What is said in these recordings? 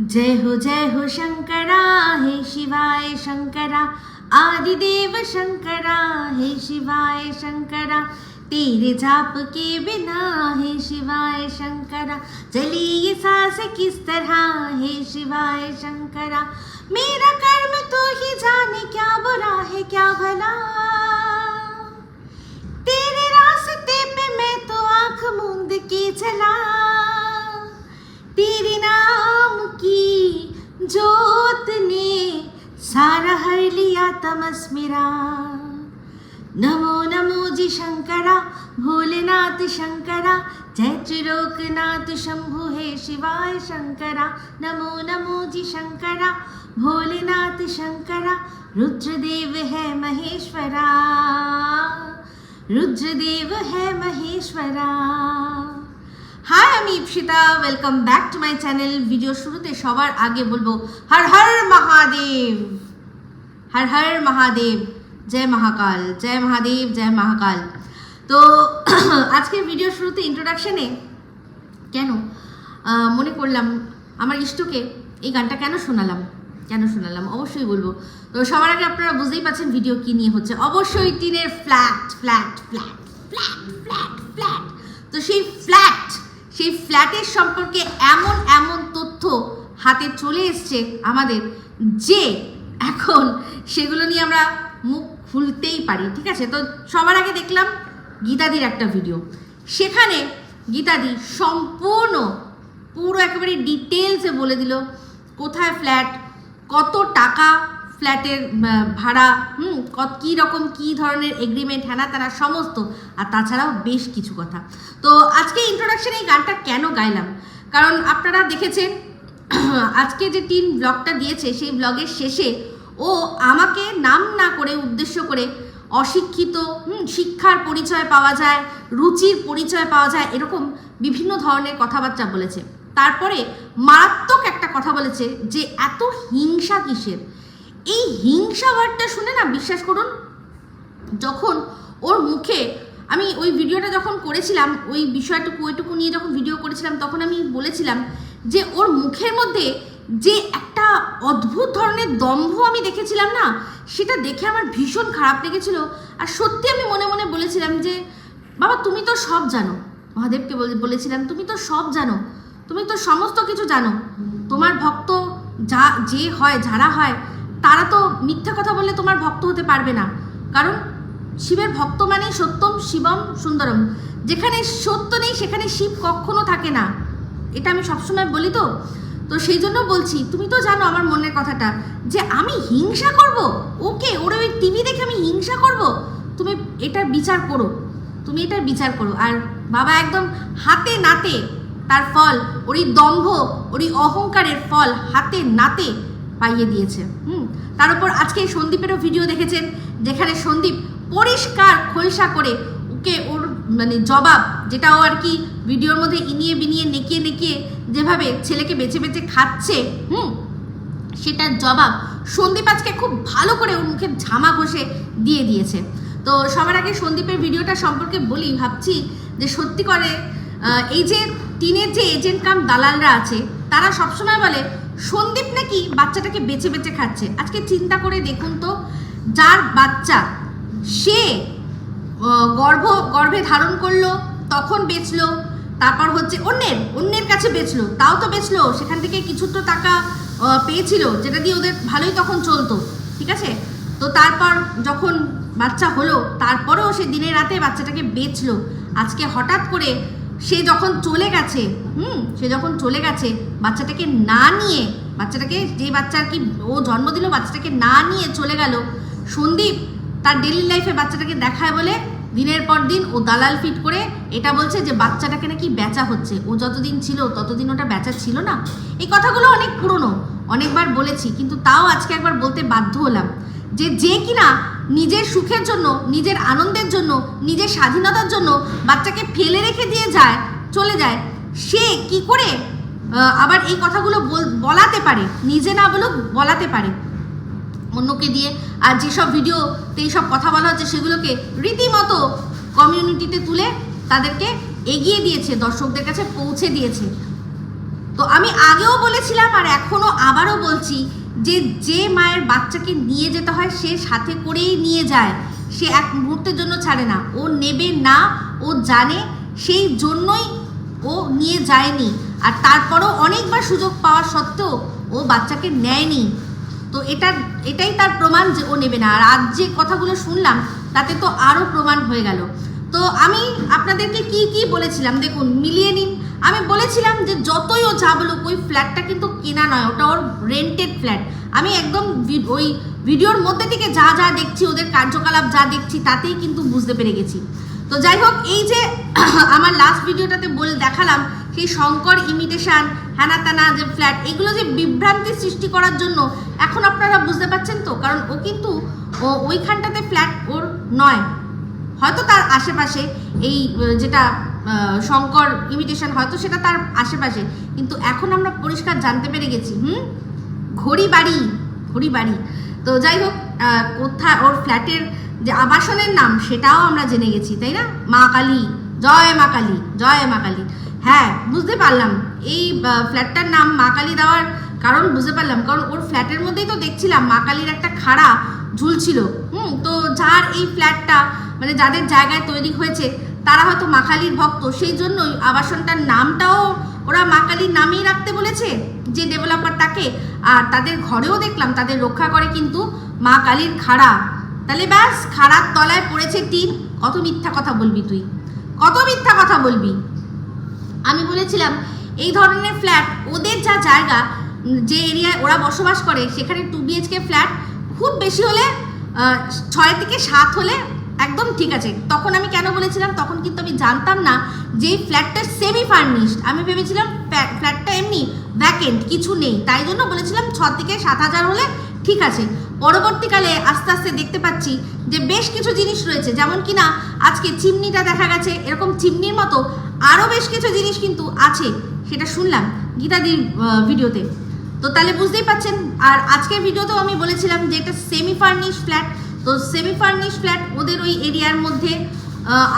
जय हो जय हो शंकरा, हे शिवाय शंकरा, आदिदेव शंकरा, हे शिवाय शंकरा, तेरे जाप के बिना, हे शिवाय शंकरा चली ये सांस किस तरह, हे शिवाय शंकरा, मेरा कर्म तो ही जाने क्या बुरा है, क्या भला? तेरे रास्ते पे मैं तो आँख मूंद के चला। तेरे नाम की जोत ने सारा हर लिया तमस मेरा। नमो नमो जी शंकरा, भोलेनाथ शंकरा, जय त्रिलोकनाथ शंभु हे शिवाय शंकरा। नमो नमो जी शंकरा, भोलेनाथ शंकरा, रुद्रदेव है महेश्वरा। रुद्रदेव है महेश्वरा। হাই আমি Ipsita welcome back to my channel video শুরুতে সবার আগে বলব, হর হর মহাদেব, হর হর মহাদেব, জয় মহাকাল, জয় মহাদেব, জয় মহাকাল। তো আজকের ভিডিও শুরুতে ইন্ট্রোডাকশনে কেন মনে করলাম আমার ইষ্টকে এই গানটা কেন শোনালাম? কেন শোনালাম? অবশ্যই বলব। তো সবার আগে আপনারা বুঝতেই পারছেন ভিডিও কি নিয়ে হচ্ছে। অবশ্যই টিনের flat flat flat flat flat flat তো সেই ফ্ল্যাট সেই ফ্ল্যাটের সম্পর্কে এমন এমন তথ্য হাতে চলে এসছে আমাদের যে এখন সেগুলো নিয়ে আমরা মুখ খুলতেই পারি, ঠিক আছে? তো সবার আগে দেখলাম গীতাদির একটা ভিডিও সেখানে গীতাদি সম্পূর্ণ পুরো একেবারে ডিটেলসে বলে দিল, কোথায় ফ্ল্যাট কত টাকা ফ্ল্যাটের ভাড়া হুম কত কী রকম কী ধরনের এগ্রিমেন্ট হ্যানা তারা সমস্ত। আর তাছাড়াও বেশ কিছু কথা। তো আজকে ইন্ট্রোডাকশনে এই গানটা কেন গাইলাম? কারণ আপনারা দেখেছেন আজকে যে টিন ব্লগটা দিয়েছে সেই ব্লগের শেষে ও আমাকে নাম না করে উদ্দেশ্য করে অশিক্ষিত হুম, শিক্ষার পরিচয় পাওয়া যায় রুচির পরিচয় পাওয়া যায় এরকম বিভিন্ন ধরনের কথাবার্তা বলেছে। তারপরে মারাত্মক একটা কথা বলেছে যে এত হিংসা কিসের? এই হিংসা ওয়ার্ডটা শুনে না বিশ্বাস করুন, যখন ওর মুখে আমি ওই ভিডিওটা যখন করেছিলাম, ওই বিষয়টুকু, ওইটুকু নিয়ে যখন ভিডিও করেছিলাম, তখন আমি বলেছিলাম যে ওর মুখের মধ্যে যে একটা অদ্ভুত ধরনের দম্ভ আমি দেখেছিলাম না, সেটা দেখে আমার ভীষণ খারাপ লেগেছিল। আর সত্যি আমি মনে মনে বলেছিলাম যে, বাবা, তুমি তো সব জানো। মহাদেবকে বলেছিলাম, তুমি তো সব জানো। তুমি তো সমস্ত কিছু জানো। তোমার ভক্ত যা, যে হয়, যারা হয় তারা তো মিথ্যা কথা বললে তোমার ভক্ত হতে পারবে না। কারণ শিবের ভক্ত মানেই সত্যম শিবম সুন্দরম। যেখানে সত্য নেই, সেখানে শিব কখনো থাকে না। এটা আমি সবসময় বলি তো। তো সেই জন্য বলছি, তুমি তো জানো আমার মনের কথাটা, যে আমি হিংসা করব? ওকে, ওর ওই টিভি দেখে আমি হিংসা করব? তুমি এটার বিচার করো। তুমি এটার বিচার করো। আর বাবা একদম হাতে নাতে তার ফল, ওরই দম্ভ ওর এই অহংকারের ফল হাতে নাতে পাইয়ে দিয়েছে। হুম? তার উপর আজকে সন্দীপেরও ভিডিও দেখেছেন, যেখানে সন্দীপ পরিষ্কার খোলসা করে ওকে ওর মানে জবাব যেটা ও আর কি ভিডিওর মধ্যে ইনিয়ে বিনিয়ে নেকিয়ে নেকিয়ে যেভাবে ছেলেকে বেছে বেছে খাচ্ছে, হুম? সেটার জবাব সন্দীপ আজকে খুব ভালো করে ওর মুখে ঝামা ঘষে দিয়ে দিয়েছে। তো সবার আগে সন্দীপের ভিডিওটা সম্পর্কে বলি, ভাবছি যে সত্যি করে এই যে টিনের যে এজেন্ট কাম দালালরা আছে, তারা সবসময় বলে সন্দীপ নাকি বাচ্চাটাকে বেছে বেছে খাচ্ছে? আজকে চিন্তা করে দেখুন তো, যার বাচ্চা সে গর্ভ, গর্ভে ধারণ করল, তখন বেচলো, তারপর হচ্ছে অন্যের অন্যের কাছে বেচলো, তাও তো বেচলো, সেখান থেকে কিছু তো টাকা পেয়েছিল, যেটা দিয়ে ওদের ভালোই তখন চলতো, ঠিক আছে? তো তারপর যখন বাচ্চা হলো, তারপরেও সে দিনে রাতে বাচ্চাটাকে বেচলো। আজকে হঠাৎ করে সে যখন চলে গেছে, হুম, সে যখন চলে গেছে, বাচ্চাটাকে না নিয়ে, বাচ্চাটাকে যে বাচ্চার কি ও জন্ম দিল, বাচ্চাটাকে না নিয়ে চলে গেল, সন্দীপ তার ডেলি লাইফে বাচ্চাটাকে দেখায় বলে, দিনের পর দিন ও দালাল ফিট করে, এটা বলছে যে বাচ্চাটাকে নাকি বেচা হচ্ছে। ও যতদিন ছিল, ততদিন ওটা বেচা ছিল না। এই কথাগুলো অনেক পুরনো, অনেকবার বলেছি, কিন্তু তাও আজকে একবার বলতে বাধ্য হলাম। যে যে কিনা নিজের সুখের জন্য, নিজের আনন্দের জন্য, নিজের স্বাধীনতার জন্য বাচ্চাকে ফেলে রেখে দিয়ে যায়, চলে যায়, সে কি করে আবার এই কথাগুলো বল- বলাতে পারে, নিজে না বলেও বলাতে পারে। অন্যকে দিয়ে আর যেসব ভিডিওতে এইসব কথা বলা হচ্ছে সেগুলোকে রীতিমতো কমিউনিটিতে তুলে তাদেরকে এগিয়ে দিয়েছে, দর্শকদের কাছে পৌঁছে দিয়েছে। তো আমি আগেও বলেছিলাম আর এখনও আবারও বলছি যে যে মায়ের বাচ্চাকে নিয়ে যেতে হয়, সে সাথে করেই নিয়ে যায়। সে এক মুহূর্তের জন্য ছাড়ে না। ও নেবে না, ও জানে, সেই জন্যই ও নিয়ে যায়নি। আর তারপরও অনেকবার সুযোগ পাওয়া সত্ত্বেও ও বাচ্চাকে নেয়নি। তো এটা, এটাই তার প্রমাণ যে ও নেবে না। আর আজ যে কথাগুলো শুনলাম, তাতে তো আরও প্রমাণ হয়ে গেল। তো আমি আপনাদেরকে কি কি বলেছিলাম? দেখুন, মিলিয়ে নিন। আমি বলেছিলাম যে যতই ও যা বলুক, ওই ফ্ল্যাটটা কিন্তু কেনা নয়, ওটা ওর রেন্টেড ফ্ল্যাট আমি একদম ওই ভিডিওর মধ্যে থেকে যা যা দেখছি, ওদের কার্যকলাপ যা দেখছি, তাতেই কিন্তু বুঝতে পেরে গেছি। তো যাই হোক, এই যে আমার লাস্ট ভিডিওটাতে বলে, দেখালাম সেই শঙ্কর ইমিটেশন হ্যানা ত্যানা যে ফ্ল্যাট এগুলো যে বিভ্রান্তি সৃষ্টি করার জন্য, এখন আপনারা বুঝতে পারছেন তো? কারণ ও কিন্তু ওইখানটাতে ফ্ল্যাট ওর নয়। হয়তো তার আশেপাশে এই যেটা শঙ্কর ইমিটেশন হয়তো সেটা তার আশেপাশে। কিন্তু এখন আমরা পরিষ্কার জানতে পেরে গেছি, হুম? ঘড়ি বাড়ি ঘড়ি বাড়ি। তো যাই হোক কোথায় ওর ফ্ল্যাটের যে আবাসনের নাম সেটাও আমরা জেনে গেছি, তাই না? মা কালী, জয় মা কালী, জয় মা কালী। হ্যাঁ বুঝতে পারলাম। এই ফ্ল্যাটটার নাম মা কালী দেওয়ার কারণ বুঝতে পারলাম, কারণ ওর ফ্ল্যাটের মধ্যেই তো দেখছিলাম মা কালীর একটা খাড়া ঝুলছিল। হুম, তো যার এই ফ্ল্যাটটা মানে যাদের জায়গায় তৈরি হয়েছে, তারা হয়তো মা কালীর ভক্ত। সেই জন্যই আবাসনটার নামটাও ওরা মা কালীর নামেই রাখতে বলেছে, যে ডেভেলপার তাকে। আর তাদের ঘরেও দেখলাম, তাদের রক্ষা করে কিন্তু মা কালীর খাড়া। তাহলে ব্যাস, খাড়ার তলায় পড়েছে টিন। কত মিথ্যা কথা বলবি তুই? কত মিথ্যা কথা বলবি? আমি বলেছিলাম, এই ধরনের ফ্ল্যাট ওদের যা জায়গা, যে এরিয়ায় ওরা বসবাস করে, সেখানে টু বিএইচকে ফ্ল্যাট খুব বেশি হলে ছয় থেকে সাত হলে একদম ঠিক আছে। তখন আমি কেন বলেছিলাম? তখন কিন্তু আমি জানতাম না যে এই ফ্ল্যাটটা সেমি ফার্নিশড আমি ভেবেছিলাম ফ্ল্যাটটা এমনি ভ্যাকেন্ট কিছু নেই। তাই জন্য বলেছিলাম ছ থেকে সাত হাজার হলে ঠিক আছে। পরবর্তীকালে আস্তে আস্তে দেখতে পাচ্ছি যে বেশ কিছু জিনিস রয়েছে। যেমন কি না, আজকে চিমনিটা দেখা গেছে, এরকম চিমনির মতো আরও বেশ কিছু জিনিস কিন্তু আছে। সেটা শুনলাম গীতাদির ভিডিওতে। তো তাহলে বুঝতেই পাচ্ছেন। আর আজকের ভিডিওতেও আমি বলেছিলাম যে এটা সেমি ফার্নিশ ফ্ল্যাট তো সেমি ফার্নিশ ফ্ল্যাট ওদের ওই এরিয়ার মধ্যে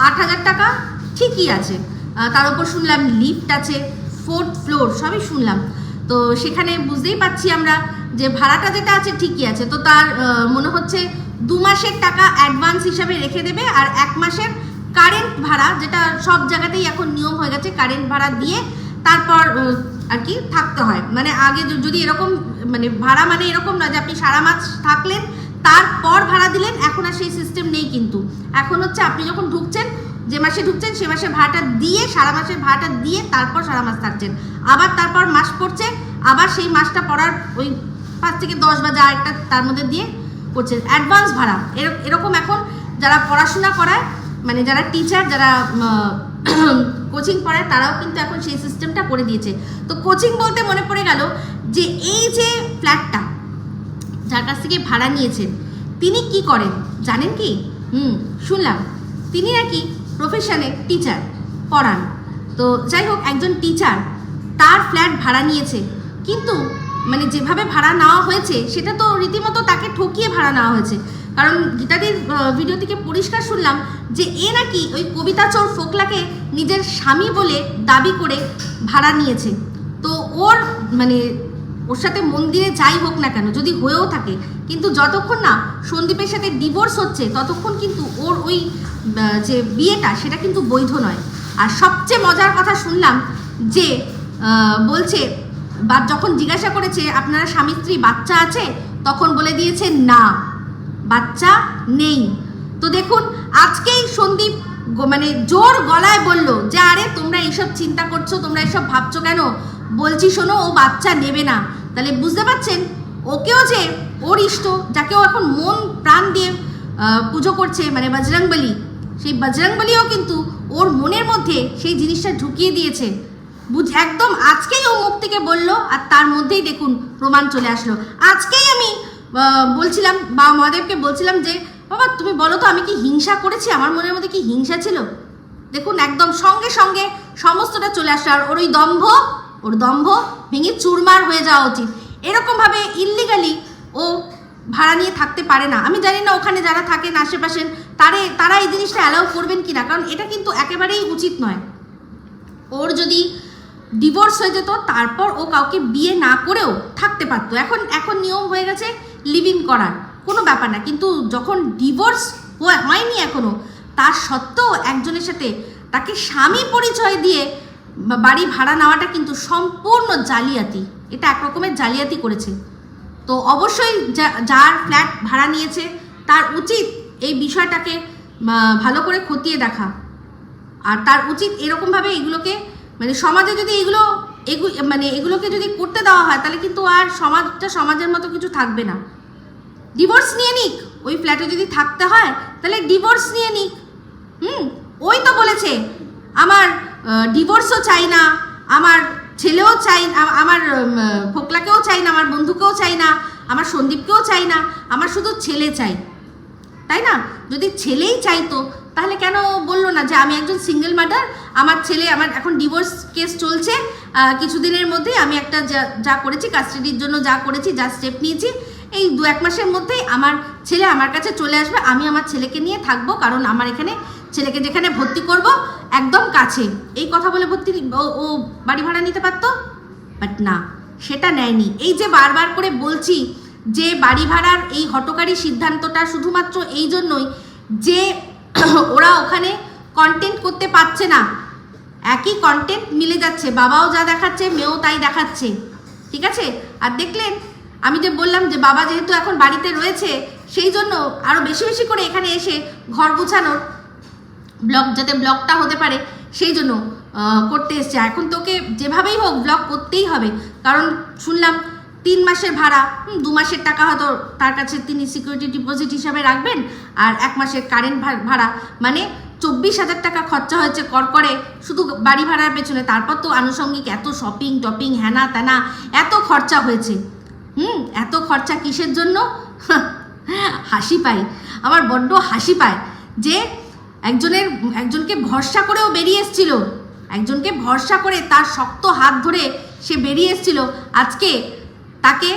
আট হাজার টাকা ঠিকই আছে। তার উপর শুনলাম লিফট আছে ফোর্থ ফ্লোর সবই শুনলাম। তো সেখানে বুঝতেই পাচ্ছি আমরা যে ভাড়াটা যেটা আছে ঠিকই আছে। তো তার মনে হচ্ছে দু মাসের টাকা অ্যাডভান্স হিসাবে রেখে দেবে আর এক মাসের কারেন্ট ভাড়া, যেটা সব জায়গাতেই এখন নিয়ম হয়ে গেছে কারেন্ট ভাড়া দিয়ে তারপর আর কি থাকতে হয়। মানে আগে যদি এরকম মানে ভাড়া মানে এরকম না যে আপনি সারা মাস থাকলেন তারপর ভাড়া দিলেন, এখন আর সেই সিস্টেম নেই কিন্তু। এখন হচ্ছে আপনি যখন ঢুকছেন, যে মাসে ঢুকছেন, সে মাসে ভাড়াটা দিয়ে, সারা মাসের ভাড়াটা দিয়ে তারপর সারা মাস থাকছেন। আবার তারপর মাস পড়ছে, আবার সেই মাসটা পড়ার ওই পাঁচ থেকে দশ বা যা একটা তার মধ্যে দিয়ে করছে অ্যাডভান্স ভাড়া। এর- এরকম এখন যারা পড়াশোনা করায় মানে যারা টিচার যারা কোচিং পড়ায়, তারাও কিন্তু এখন সেই সিস্টেমটা করে দিয়েছে। তো কোচিং বলতে মনে পড়ে গেল যে, এই যে ফ্ল্যাটটা যার কাছ থেকে ভাড়া নিয়েছেন। তিনি কি করেন? জানেন কি? হুম, শুনলাম। তিনি নাকি প্রফেশনে টিচার পড়ান। তো যাই হোক, একজন টিচার তার ফ্ল্যাট ভাড়া নিয়েছে। কিন্তু মানে যেভাবে ভাড়া নেওয়া হয়েছে, সেটা তো রীতিমতো তাকে ঠকিয়ে ভাড়া নেওয়া হয়েছে। কারণ গীতাদির ভিডিও থেকে পরিষ্কার শুনলাম যে এ নাকি ওই কবিতা চোর ফোকলাকে নিজের স্বামী বলে দাবি করে ভাড়া নিয়েছে। তো ওর মানে ওর সাথে মন্দিরে যাই হোক না কেন, যদি হয়েও থাকে, কিন্তু যতক্ষণ না সন্দীপের সাথে ডিভোর্স হচ্ছে, ততক্ষণ কিন্তু ওর ওই যে বিয়েটা, সেটা কিন্তু বৈধ নয়। আর সবচেয়ে মজার কথা শুনলাম যে বলছে, বা যখন জিজ্ঞাসা করেছে, আপনারা স্বামী স্ত্রী বাচ্চা আছে? তখন বলে দিয়েছে, না, বাচ্চা নেই। তো দেখুন, আজকেই সন্দীপ মানে জোর গলায় বলল যে, আরে, তোমরা এইসব চিন্তা করছ, তোমরা এইসব ভাবছ কেন? বলছি, শোনো, ও বাচ্চা নেবে না। তাহলে বুঝতে পারছেন? ওকেও যে ওর ইষ্ট, যাকে ও এখন মন প্রাণ দিয়ে পুজো করছে মানে বজরংবলী সেই বজরংবলীও কিন্তু ওর মনের মধ্যে সেই জিনিসটা ঢুকিয়ে দিয়েছে। বুঝ একদম আজকেই ও মুখ থেকে বলল, আর তার মধ্যেই দেখুন প্রমাণ চলে আসলো। আজকেই আমি বলছিলাম, বা মহাদেবকে বলছিলাম যে, বাবা, তুমি বলো তো, আমি কি হিংসা করেছি? আমার মনের মধ্যে কি হিংসা ছিল? দেখুন, একদম সঙ্গে সঙ্গে সমস্তটা চলে আসলো, আর ওর ওই দম্ভ ওর দম্ভ ভেঙে চুরমার হয়ে যাওয়া উচিত। এরকমভাবে ইল্লিগালি ও ভাড়া নিয়ে থাকতে পারে না। আমি জানি না ওখানে যারা থাকেন আশেপাশে, তারে, তারা এই জিনিসটা অ্যালাউ করবেন কি না কারণ এটা কিন্তু একেবারেই উচিত নয়। ওর যদি ডিভোর্স হয়ে যেত, তারপর ও কাউকে বিয়ে না করেও থাকতে পারতো। এখন এখন নিয়ম হয়ে গেছে লিভ করার। কোনো ব্যাপার না। কিন্তু যখন ডিভোর্স হয়নি এখনও তার সত্ত্বেও একজনের সাথে তাকে স্বামী পরিচয় দিয়ে বাড়ি ভাড়া নেওয়াটা কিন্তু সম্পূর্ণ জালিয়াতি। এটা এক রকমের জালিয়াতি করেছে। তো অবশ্যই যার ফ্ল্যাট ভাড়া নিয়েছে, তার উচিত এই বিষয়টাকে ভালো করে খতিয়ে দেখা। আর তার উচিত এরকমভাবে এগুলোকে মানে সমাজে যদি এগুলো, এগু মানে এগুলোকে যদি করতে দেওয়া হয়, তাহলে কিন্তু আর সমাজটা সমাজের মতো কিছু থাকবে না। ডিভোর্স নিয়ে নিক। ওই ফ্ল্যাটে যদি থাকতে হয়, তাহলে ডিভোর্স নিয়ে নিক। হুম? ওই তো বলেছে, আমার ডিভোর্সও চাই না, আমার ছেলেও চাই আমার ফোকলাকেও চাই না, আমার বন্ধুকেও চাই না, আমার সন্দীপকেও চাই না, আমার শুধু ছেলে চাই। তাই না? যদি ছেলেই চাইতো, তাহলে কেন বলল না যে আমি একজন সিঙ্গেল মাদার আমার ছেলে, আমার এখন ডিভোর্স কেস চলছে কিছুদিনের মধ্যে আমি একটা যা যা করেছি কাস্টাডির জন্য যা করেছি, যা স্টেপ নিয়েছি, এই দু এক মাসের মধ্যেই আমার ছেলে আমার কাছে চলে আসবে, আমি আমার ছেলেকে নিয়ে থাকব, কারণ আমার এখানে ছেলেকে যেখানে ভর্তি করব, একদম কাছে এই কথা বলে ভর্তি ও- বাড়ি ভাড়া নিতে পারতো? বাট না, সেটা নেয়নি। এই যে বারবার করে বলছি যে বাড়ি ভাড়ার এই হটকারী সিদ্ধান্তটা শুধুমাত্র এই জন্যই যে ওরা ওখানে কন্টেন্ট করতে পারছে না। একই কন্টেন্ট মিলে যাচ্ছে। বাবাও যা দেখাচ্ছে, মেয়েও তাই দেখাচ্ছে। ঠিক আছে? আর দেখলেন, আমি যে বললাম যে বাবা যেহেতু এখন বাড়িতে রয়েছে, সেই জন্য আরও বেশি বেশি করে এখানে এসে ঘর গুছানোর ব্লগ যাতে ব্লগটা হতে পারে, সেই জন্য করতে এসছে। এখন তোকে যেভাবেই হোক ব্লগ করতেই হবে। কারণ শুনলাম তিন মাসের ভাড়া দু মাসের টাকা হয়তো তার কাছে তিনি সিকিউরিটি ডিপোজিট হিসাবে রাখবেন, আর এক মাসের কারেন্ট ভাড়া। মানে চব্বিশ হাজার টাকা খরচা হয়েছে কর করে, শুধু বাড়ি ভাড়ার পেছনে। তারপর তো আনুষঙ্গিক এত শপিং টপিং হ্যানা ত্যানা এত খরচা হয়েছে। হুম, এত খরচা কিসের জন্য? হাসি পাই আমার বড্ড হাসি পায় যে একজনের, একজনকে ভরসা করেও বেরিয়ে এসছিল। একজনকে ভরসা করে তার শক্ত হাত ধরে সে বেরিয়ে এসছিল। আজকে তাকে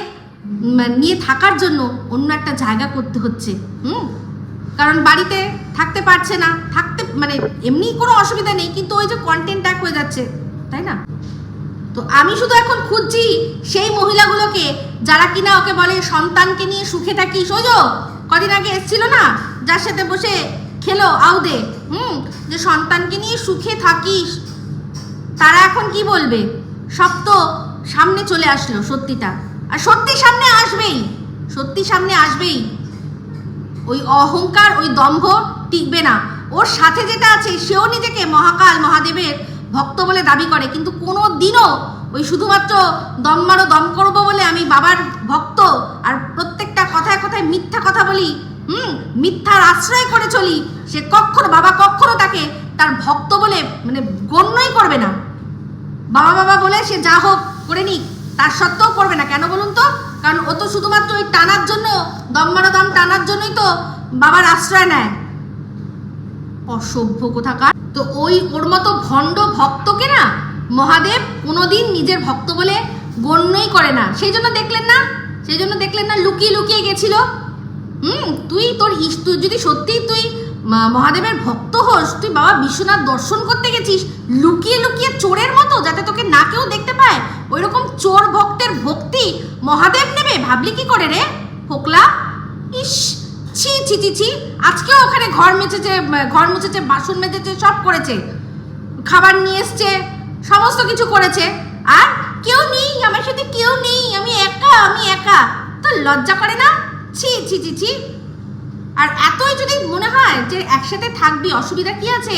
নিয়ে থাকার জন্য অন্য একটা জায়গা করতে হচ্ছে, হুম? কারণ বাড়িতে থাকতে পারছে না। থাকতে মানে এমনি কোনো অসুবিধা নেই, কিন্তু ওই যে কন্টেন্ট ট্যাগ হয়ে যাচ্ছে, তাই না? তো আমি শুধু এখন খুঁজছি সেই মহিলাগুলোকে যারা কিনা ওকে বলে সন্তানকে নিয়ে সুখে থাকিস। ওই যো, কদিন আগে এসছিল না? যার সাথে বসে খেলো আউদে হুম, যে সন্তানকে নিয়ে সুখে থাকিস, তারা এখন কি বলবে? সব তো সামনে চলে আসলো সত্যিটা। আর সত্যি সামনে আসবেই, সত্যি সামনে আসবেই। ওই অহংকার, ওই দম্ভ টিকবে না। ওর সাথে যেটা আছে, সেও নিজেকে মহাকাল, মহাদেবের ভক্ত বলে দাবি করে। কিন্তু কোনো দিনও ওই শুধুমাত্র দম মারো, দম করব বলে আমি বাবার ভক্ত আর প্রত্যেকটা কথায় কথায় মিথ্যা কথা বলি, হুম, মিথ্যার আশ্রয় করে চলি সে কখনো বাবা কখনো তাকে তার ভক্ত বলে মানে গণ্যই করবে না। বাবা বাবা বলে, সে যা হোক করে নিক, তার সত্ত্বেও করবে না। কেন বলুন তো? কারণ ও তো শুধুমাত্র ওই টানার জন্য দম দম টানার জন্যই তো বাবার আশ্রয় নেয়। অসভ্য কোথাকার। তো ওই ওর মতো ভণ্ড ভক্তকে না মহাদেব কোনোদিন নিজের ভক্ত বলে গণ্যই করে না। সেই জন্য দেখলেন না? সেই জন্য দেখলেন না লুকিয়ে লুকিয়ে গেছিল? হুম, তুই তোর তুই যদি সত্যিই তুই মহাদেবের ভক্ত হোস, তুই বাবা বিশ্বনাথ দর্শন করতে গেছিস, লুকিয়ে লুকিয়ে চোরের মতো যাতে তোকে না কেউ দেখতে পায়। ওই রকম চোর ভক্তের ভক্তি মহাদেব নেবে, ভাবলি কি করে রে? ফোকলা? ইস, ছি ছি ছি ছি, আজকেও ওখানে ঘর মেচেছে ঘর মুছেছে, বাসন মেজেছে সব করেছে। খাবার নিয়ে এসছে, সমস্ত কিছু করেছে। আর কেউ নেই, আমার সাথে কেউ নেই, আমি একা আমি একা। তো লজ্জা করে না? ছি ছি ছি ছি। আর এতই যদি মনে হয় যে একসাথে থাকবি, অসুবিধা কি আছে?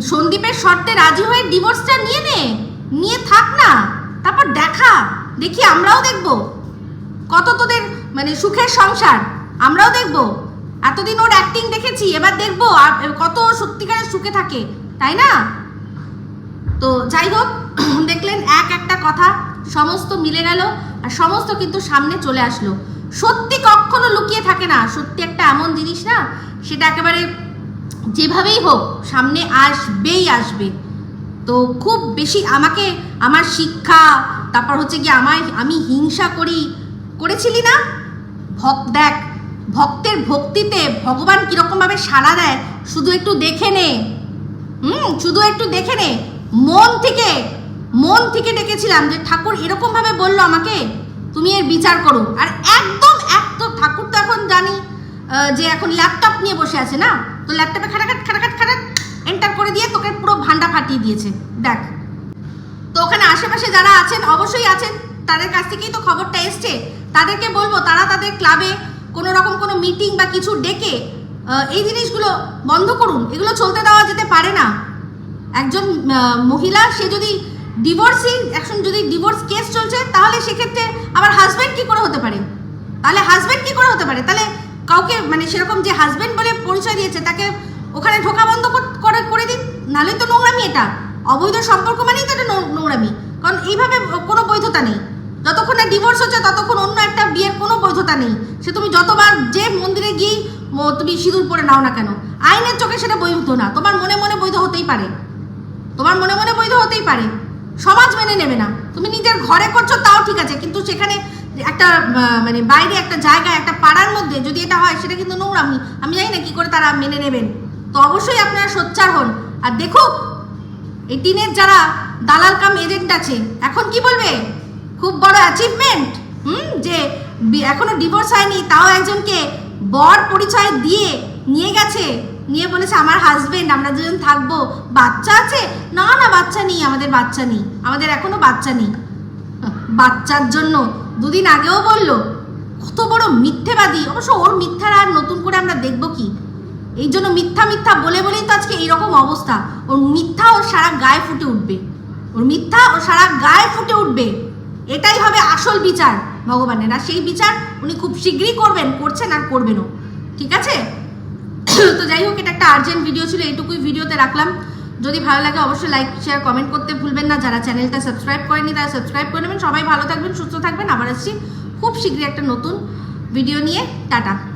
সন্দীপের শর্তে রাজি হয়ে ডিভোর্সটা নিয়ে নে, নিয়ে থাক না, তারপর দেখা, দেখি আমরাও দেখব। কত তোদের মানে সুখের সংসার, আমরাও দেখব। এতদিন ওর অ্যাক্টিং দেখেছি, এবার দেখব কত সত্যিকারের সুখে থাকে, তাই না? তো যাই হোক, দেখলেন এক একটা কথা, সমস্ত মিলে গেল, আর সমস্ত কিন্তু সামনে চলে আসলো। সত্যি কখনো লুকিয়ে থাকে না। সত্যি একটা এমন জিনিস না, সেটা একেবারে যেভাবেই হোক, সামনে আসবেই আসবে। তো খুব বেশি আমাকে, আমার শিক্ষা, তারপর হচ্ছে কি আমায়, আমি হিংসা করি, করেছিলি না? ভক, দেখ, ভক্তের ভক্তিতে ভগবান কীরকমভাবে সাড়া দেয়, শুধু একটু দেখে নে। হুম, শুধু একটু দেখে নে। মন থেকে মন থেকে ডেকেছিলাম যে ঠাকুর এরকমভাবে বলল আমাকে। তুমি এর বিচার করো। আর একদম একদম ঠাকুর তো এখন জানি যে এখন ল্যাপটপ নিয়ে বসে আছে না? তো ল্যাপটপে খাটাখাট খাটাখাট খাটাট এন্টার করে দিয়ে তোকে পুরো ভান্ডা ফাটিয়ে দিয়েছে। দেখ। তো ওখানে আশেপাশে যারা আছেন, অবশ্যই আছেন, তাদের কাছ থেকেই তো খবরটা এসছে। তাদেরকে বলব, তারা তাদের ক্লাবে কোনো রকম কোনো মিটিং বা কিছু ডেকে এই জিনিসগুলো বন্ধ করুন। এগুলো চলতে দেওয়া যেতে পারে না। একজন মহিলা, সে যদি ডিভোর্সিং এখন যদি ডিভোর্স চলছে, তাহলে সেক্ষেত্রে আবার হাজব্যান্ড কি করে হতে পারে? তাহলে হাজব্যান্ড কি করে হতে পারে? তাহলে কাউকে মানে সেরকম যে হাজব্যান্ড বলে পরিচয় দিয়েছে, তাকে ওখানে ঢোকা বন্ধ করে করে দিন। নাহলে তো নোংরামি এটা। অবৈধ সম্পর্ক মানেই তো এটা নোংরামি। কারণ এইভাবে কোনো বৈধতা নেই। যতক্ষণ না ডিভোর্স হচ্ছে, ততক্ষণ অন্য একটা বিয়ের কোনো বৈধতা নেই। সে তুমি যতবার যে মন্দিরে গিয়ে তুমি সিঁদুর পরে নাও না কেন, আইনের চোখে সেটা বৈধ না। তোমার মনে মনে বৈধ হতেই পারে। তোমার মনে মনে বৈধ হতেই পারে। সমাজ মেনে নেবে না। তুমি নিজের ঘরে করছ, তাও ঠিক আছে। কিন্তু সেখানে একটা মানে বাইরে একটা জায়গায়, একটা পাড়ার মধ্যে যদি এটা হয়, সেটা কিন্তু নোংরামি। আমি জানি না কি করে তারা মেনে নেবেন। তো অবশ্যই আপনারা সোচ্চার হন। আর দেখুক এই টিনের যারা দালাল কাম এজেন্ট আছে, এখন কি বলবে? খুব বড় অ্যাচিভমেন্ট হুম, যে এখনও ডিভোর্স হয়নি, তাও একজনকে বর পরিচয় দিয়ে নিয়ে গেছে। নিয়ে বলেছে, আমার হাজবেন্ড আমরা দুজন থাকব। বাচ্চা আছে? না না, বাচ্চা নেই, আমাদের বাচ্চা নেই, আমাদের এখনও বাচ্চা নেই। বাচ্চার জন্য দুদিন আগেও বলল, কত বড় মিথ্যেবাদী, অবশ্য ওর মিথ্যার আর নতুন করে আমরা দেখব কি? এই জন্য মিথ্যা মিথ্যা বলে, বলেই তো আজকে এইরকম অবস্থা। ওর মিথ্যা ওর সারা গায়ে ফুটে উঠবে। ওর মিথ্যা ওর সারা গায়ে ফুটে উঠবে। এটাই হবে আসল বিচার ভগবানের। আর সেই বিচার উনি খুব শীঘ্রই করবেন, করছেন আর করবেনও। ঠিক আছে? তো যাই হোক, এটা একটা আর্জেন্ট ভিডিও ছিল, এইটুকুই ভিডিওতে রাখলাম। যদি ভালো লাগে, অবশ্যই লাইক শেয়ার কমেন্ট করতে ভুলবেন না। যারা চ্যানেলটা সাবস্ক্রাইব করেনি, তারা সাবস্ক্রাইব করে নেবেন। সবাই ভালো থাকবেন, সুস্থ থাকবেন। আবার আসছি খুব শীঘ্রই একটা নতুন ভিডিও নিয়ে। টাটা।